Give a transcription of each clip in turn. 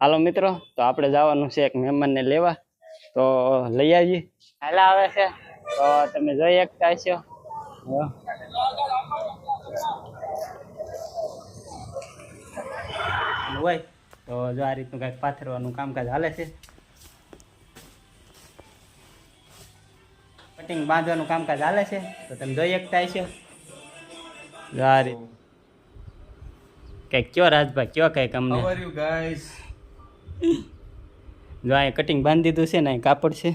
હાલો મિત્રો તો આપણે જવાનું છે એક મહેમાનને લેવા. તો લઈ આવીએ. હાલા આવે છે. તો તમે જોઈ એક હશો. હા. હોય તો જો આ રીતનું કાંઈક પાથરવાનું કામકાજ હાલે છે. કટિંગ બાંધવાનું કામકાજ હાલે છે. તો તમે જોઈ શકતા હશો. જો આ રીત કંઈક કયો રાજભાઈ કયો કંઈક અમને? જો અહીંયા કટિંગ બાંધી દીધું છે ને અહીં કાપડ છે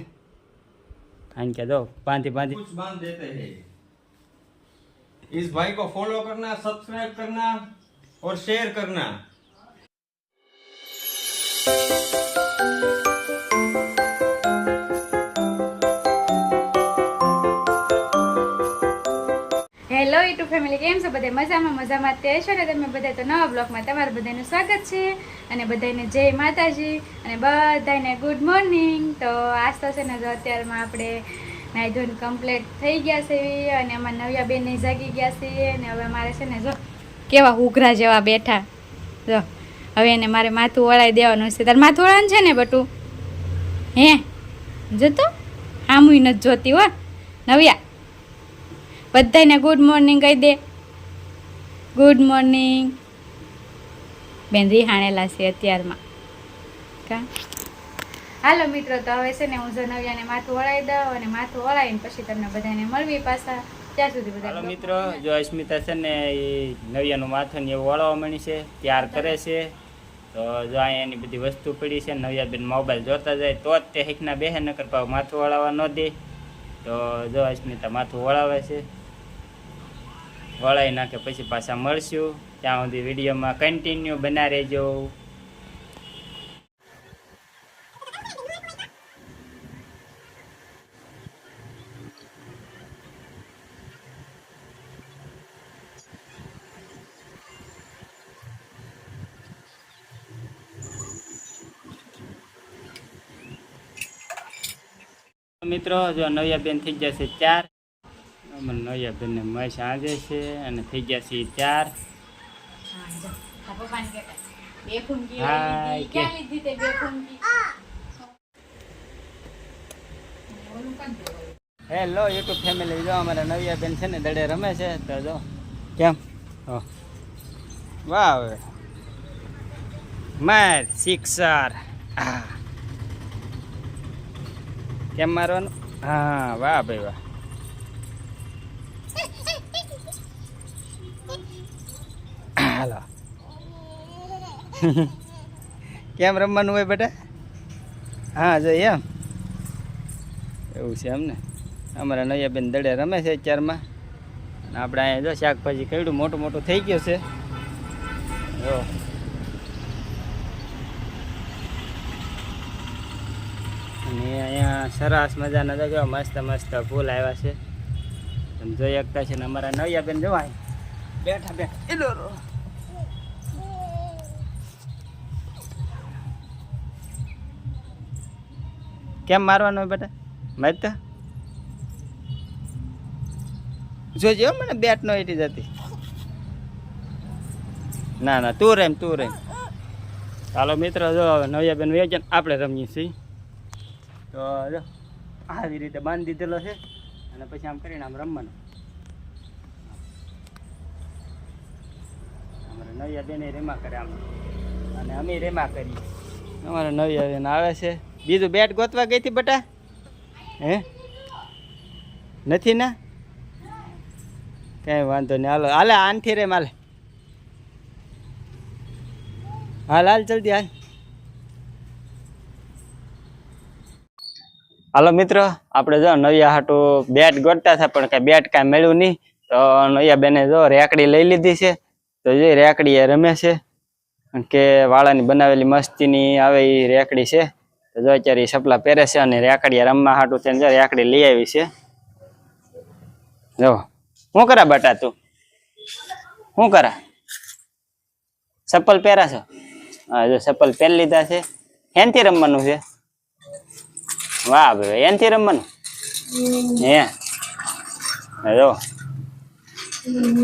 કારણ કે જો બાંધી બાંધી कुछ बांध देते हैं इस भाई को फॉलो करना सब्सक्राइब करना और शेयर करना હેલો યુટ્યુબ ફેમિલી કેમ છો? બધા મજામાં? મજામાં તે છો ને તમે બધા તો નવા બ્લોગમાં તમારું બધાનું સ્વાગત છે અને બધાને જય માતાજી અને બધાને ગુડ મોર્નિંગ તો આજ છે ને જો અત્યારમાં આપણે નાઈ ધોઈને કમ્પ્લીટ થઈ ગયા છે અને અમારા નવ્યા બેન જાગી ગયા છે અને હવે મારે છે ને જો કેવા ઉઘરા જેવા બેઠા. જો, હવે એને મારે માથું વળાઈ દેવાનું છે. તારે માથું વળાવાનું છે ને બટું? હે? જોતો? હામુય નથી જોતી હો. નવ્યા બધાને ગુડ મોર્નિંગ કહી દે. ગુડ મોર્નિંગ બેન રિહાણેલા છે અત્યારમાં. કા? હાલો મિત્રો તો હવે છે ને હું જો નવ્યાને માથું વળાવી દઉં અને માથું વળાવીને પછી તમને બધાને મળવી પાછા. ત્યાં સુધી બધા મિત્રો જો અસ્મિતા છે ને એ નવ્યાનું માથું ને એવું વળવા મળી છે ત્યાર કરે છે. તો જો અહીંયા એની બધી વસ્તુ પડી છે નવ્યાબેન મોબાઈલ જોતા જાય તો જ તે હિકના બેહે નકર પાછું માથું વળાવવા ન દે. તો જો અસ્મિતા માથું વળાવે છે. વળાવી નાખે, પછી પાછા મળશું. ત્યાં સુધી વિડીયોમાં કન્ટિન્યુ બના રહેજો. મિત્રો, જો નવિયાબેન થઈ જશે ચાર અમારે ને મહેશ આજે છે અને થઈ ગયા છે ચાર. હેલો યુટ્યુબ ફેમિલી જો અમારા નવિયાબેન છે ને, દડે રમે છે, તો જો. કેમ. વાહ હવે. માર સિક્સર કેમ મારવાનું? હા, વાહ ભાઈ, વાહ. હાલો. કેમ રમવાનું હોય બેટા? હા, જો એમ. એવું છે એમ ને? અમારા નૈયાબેન દડે રમે છે અત્યારમાં. આપણે અહીંયા જો શાકભાજી કર્યું મોટું મોટું થઈ ગયું છે. જો. અને અહીંયા સરસ મજાના કેવા મસ્ત મસ્ત ફૂલ આવ્યા છે. તમે જોઈ શકતા છે ને અમારા નવિયાબેન જોવાય બેઠા બેઠા. કેમ મારવાનું હોય બેટા? મારતા જોજે મને બેટ નો એટી જતી. ના ના, તું રેમ તું રેમ. ચાલો મિત્ર, જો નવિયાબેન વેચન આપણે રમીએ છીએ. તો જો, આવી રીતે બાંધી દીધેલો છે અને પછી આમ કરીને આમ રમવાનું. અમારે નવિયાબેન રેમા કરે આમ. અને અમે રેમા કરીએ. અમારે નવિયાબેન આવે છે. બીજું બેટ ગોતવા ગઈ હતી બટા? હે? નથી ના? કઈ વાંધો નહીં. હાલો, હાલે, આનથી રે માલે. હાલ હાલ, જલ્દી હાલ. હાલો, મિત્રો, આપણે જો નવિયા હાટું બેટ ગોતતા હતા, પણ કાંઈ બેટ કાંઈ મળ્યું નહીં. તો નવિયા બેને જો રેકડી લઈ લીધી છે. તો જે રેકડી એ રમે છે. કે વાળાની બનાવેલી મસ્તીની આવે એ રેકડી છે. તો જો અત્યારે સપલા પહેરે છે અને રેકડી રમવા હાટું થઈને જો રેકડી લઈ આવી છે. જો શું કરા બટા તું? શું કરા? ચપ્પલ પહેરા છો? હા, જો ચપ્પલ પહેરી લીધા છે. એનથી રમવાનું છે? વાહ ભાઈ એનથી રમવાનું? હે? જો.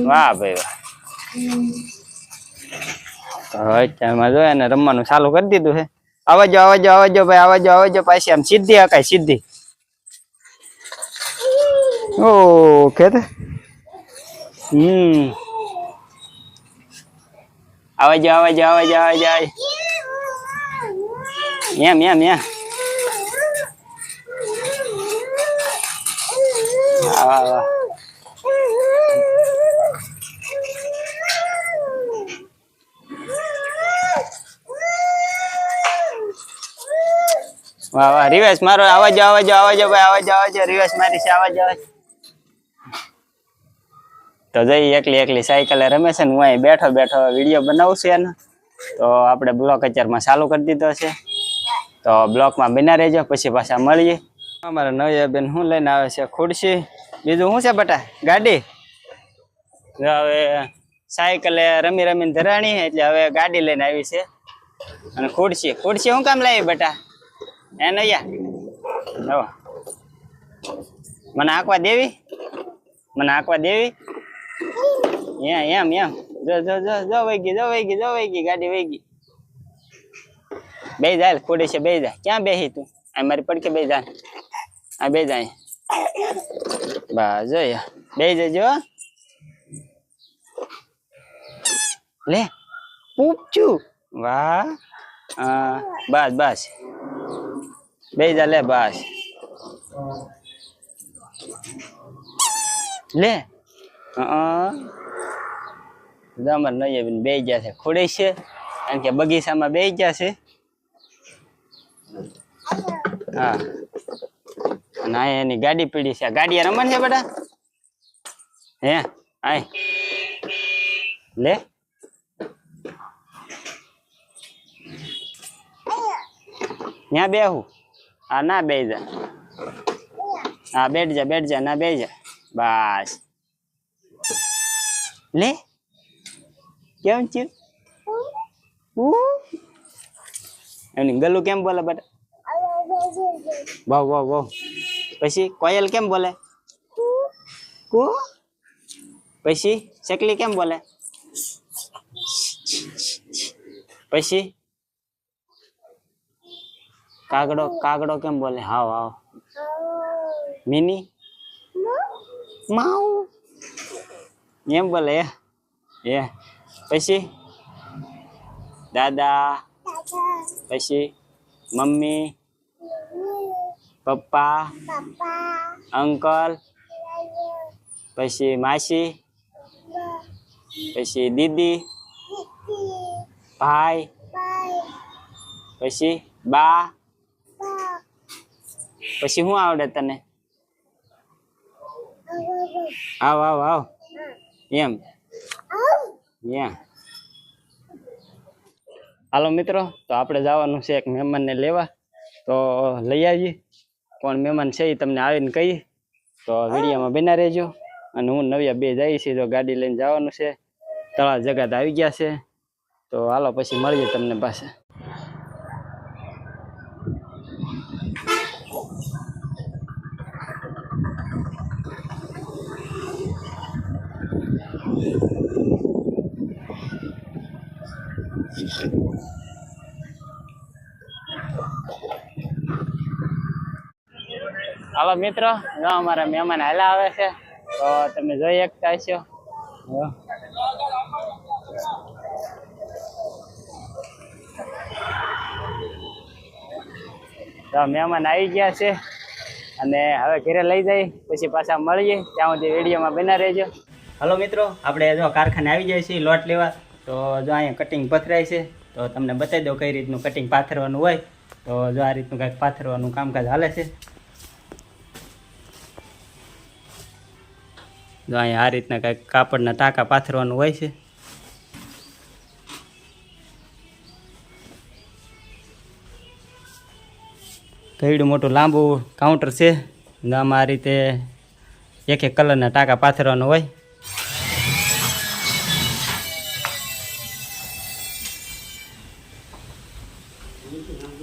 વાહ ભાઈ, વાહ. અત્યારમાં જો એને રમવાનું ચાલુ કરી દીધું છે. આવજો આવજો આવજો ભાઈ આવજો આવજો પાછી આમ સીધી હકાય સીધી. ઓ કે હમ. આવજો આવજો આવજો આવજો આવજો. એમ એમ એમ. વાહ વાહ. વાહ વાહ રિવેશ મારો, આવાજ આવાજ આવાજ ભાઈ, આવાજ આવાજ રિવેશ મારી છે, આવાજ આવાજ. તો જઈ એકલી એકલી સાયકલે રમે છે હું અહીં બેઠો બેઠો વીડિયો બનાવું એનો. તો આપણે બ્લોક અત્યારમાં ચાલુ કરી દીધો છે. તો બ્લોકમાં બના રહેજો, પછી પાછા મળીએ. અમારા નવી બેન શું લઈને આવે છે, ખુરશી. બીજું શું છે બટા? ગાડી? હવે સાયકલે રમી રમીને ધરાણી, એટલે હવે ગાડી લઈને આવી છે. અને ખુરશી ખુરશી શું કામ લાવી બેટા? એ નૈયા? જો. મને આંકવા દેવી? મને આંકવા દેવી? એમ એમ જો જો જો જો વહી ગઈ, જો વહી ગઈ, જો વહી ગઈ, ગાડી વહી ગઈ. બે જાય ખોડી છે બે જાય ક્યાં બેહી તું? આ મારી પડકે બે જાય આ બે જાય બસ જો બે જજો લે પૂછ્યું વાહ. હા, બસ બસ. બે જા લે બસ લે હા અમાર નહીં બે ગયા છે ખોડે છે કારણ કે બગીચામાં બે ગયા છે હા અને આ એની ગાડી પડી છે ગાડી રમણ છે બેટા હે આય લે ત્યાં બેહું હા ના બે જા હા બેઠ જા બેઠ જા ના બે જા બસ લે કેમ છે એની ગલું કેમ બોલે બેટા વાવ વાવ વાવ પછી કોયલ કેમ બોલે કુ પછી ચકલી કેમ બોલે પછી કાગડો કાગડો કેમ બોલે હાવ હાવ મિની માઉ એમ બોલે એ એ પછી દાદા પછી મમ્મી પપ્પા અંકલ પછી માસી પછી દીદી ભાઈ પછી બા પછી શું આવડે તને? આવ આવ આવ. એમ. હાલો મિત્રો, તો આપણે જવાનું છે એક મહેમાનને લેવા. તો લઈ આવીએ. કોણ મહેમાન છે એ તમને આવીને કહીએ તો વિડીયોમાં બના રહેજો. અને હું નવિયા બે જઈએ છીએ તો ગાડી લઈને જવાનું છે. તળા જગત આવી ગયા છે. તો હાલો, પછી મળીએ તમને પાસે હાલો મિત્રો, જો અમારા મહેમાન હાલા આવે છે, તો તમે જોઈ શકતા જો. તો મહેમાન આવી ગયા છે, અને હવે ઘરે લઈ જાય પછી પાછા મળીએ, ત્યાં સુધી વિડીયોમાં બના રહેજો હલો મિત્રો, આપણે જો કારખાને આવી જાય છીએ, લોટ લેવા, તો જો અહીંયા કટિંગ પથરાય છે, તો તમને બતાવી દઉં કઈ રીતનું કટિંગ પાથરવાનું હોય, તો જો આ રીતનું કાંઈક પાથરવાનું કામકાજ હાલે છે જો અહીંયા આ રીતના કાંઈક કાપડના ટાંકા પાથરવાનું હોય છે. ઘડું મોટું લાંબુ કાઉન્ટર છે. આમાં આ રીતે એક એક કલરના ટાંકા પાથરવાનું હોય.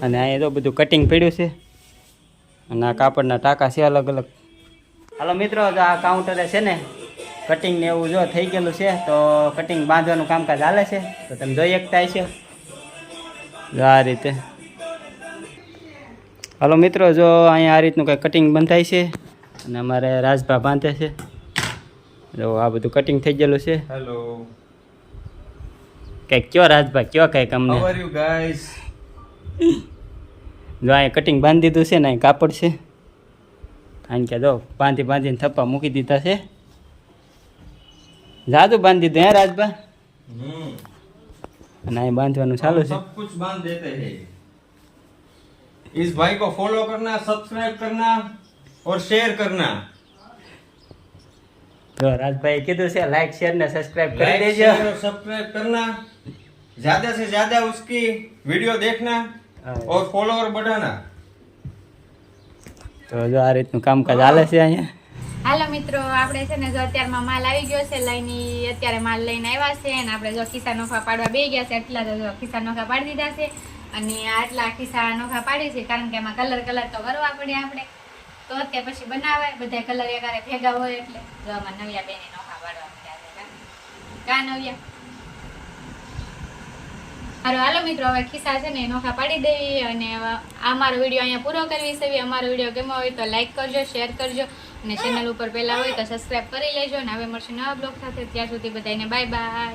અને અહીંયા તો બધું કટિંગ પડ્યું છે. અને આ કાપડના ટાંકા છે અલગ અલગ. હાલો મિત્રો જો આ કાઉન્ટરે છે ને કટિંગ ને એવું જો થઈ ગયેલું છે તો કટિંગ બાંધવાનું કામકાજ હાલે છે. તો તમે જોઈ શકતા છે. જો આ રીતે. હાલો મિત્રો જો અહીંયા આ રીતનું કંઈ કટિંગ બંધાય છે અને અમારે રાજભા બાંધે છે. જો આ બધું કટિંગ થઈ ગયેલું છે. હેલો કંઈક કયો રાજભા કયો કંઈક અમને? જો અહીંયા કટિંગ બાંધી દીધું છે ને અહીં કાપડ છે. અહીં કે જો બાંધી બાંધીને થપ્પા મૂકી દીધા છે જાદુ બાંધી દીધું હે રાજભા हम्म અને અહીં બાંધવાનું ચાલુ છે सब कुछ बांध देते हैं इस भाई को फॉलो करना सब्सक्राइब करना और शेयर करना જો રાજભાઈ કીધું છે લાઈક શેર ને સબસ્ક્રાઇબ કરી लाइक દેજો शेयर और सब्सक्राइब करना ज्यादा से ज्यादा उसकी वीडियो देखना હા. और फॉलोअर बढ़ाना તો જો આ રીતનું કામકાજ હાલે છે અહીંયા. હાલો મિત્રો, આપણે છે ને જો અત્યારમાં માલ આવી ગયો છે લઈને, અત્યારે માલ લઈને આવ્યા છે અને આપણે જો ખિસ્સા નોખા પાડવા બે ગયા છે, એટલા તો ખિસ્સા નોખા પાડી દીધા છે અને આટલા ખિસ્સા નોખા પાડી છે કારણ કે એમાં કલર કલર તો કરવા પડે આપણે. તો અત્યારે પછી બનાવાય બધા કલર એકારે ભેગા હોય એટલે જો આમાં નવ્યા બેને નોખા પાડવા મળ્યા છે? કા નવ્યા? હારું હાલો મિત્રો, હવે ખિસ્સા છે ને નોખા પાડી દેવી અને આ મારો વીડિયો અહીંયા પૂરો કરવી છે. અમારો વીડિયો ગમ્યો હોય તો લાઈક કરજો શેર કરજો અને ચેનલ ઉપર પહેલાં હોય તો સબસ્ક્રાઇબ કરી લેજો અને હવે મળશે નવા બ્લોગ સાથે. ત્યાં સુધી બધાને બાય બાય